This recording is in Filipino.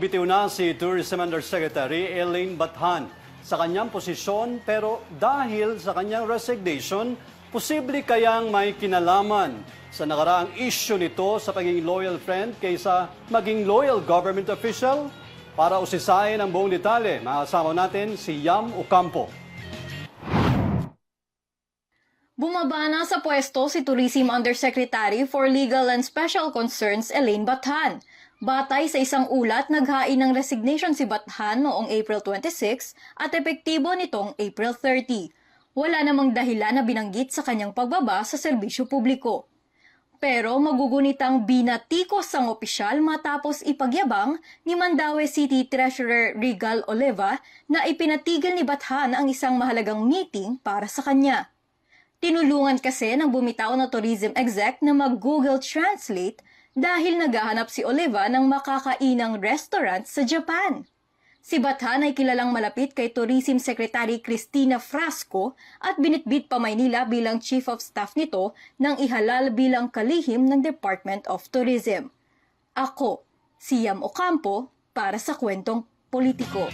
Nagbitiw na si Tourism Undersecretary Elaine Bathan sa kanyang posisyon pero dahil sa kanyang resignation, posible kayang may kinalaman sa nakaraang issue nito sa pagiging loyal friend kaysa maging loyal government official? Para usisain ang buong detalye, makasama natin si Yam Ocampo. Bumaba na sa pwesto si Tourism Undersecretary for Legal and Special Concerns Elaine Bathan. Batay sa isang ulat, naghain ng resignation si Bathan noong April 26 at epektibo nitong April 30. Wala namang dahilan na binanggit sa kanyang pagbaba sa serbisyo publiko. Pero magugunitang binatikos ang opisyal matapos ipagyabang ni Mandaue City Treasurer Regal Oliva na ipinatigil ni Bathan ang isang mahalagang meeting para sa kanya. Tinulungan kasi ng bumitaw na tourism exec na mag-Google Translate dahil naghahanap si Oliva ng makakainang restaurant sa Japan. Si Bathan ay kilalang malapit kay Tourism Secretary Cristina Frasco at binitbit pa Maynila bilang Chief of Staff nito nang ihalal bilang kalihim ng Department of Tourism. Ako, si Yam Ocampo, para sa kwentong politiko.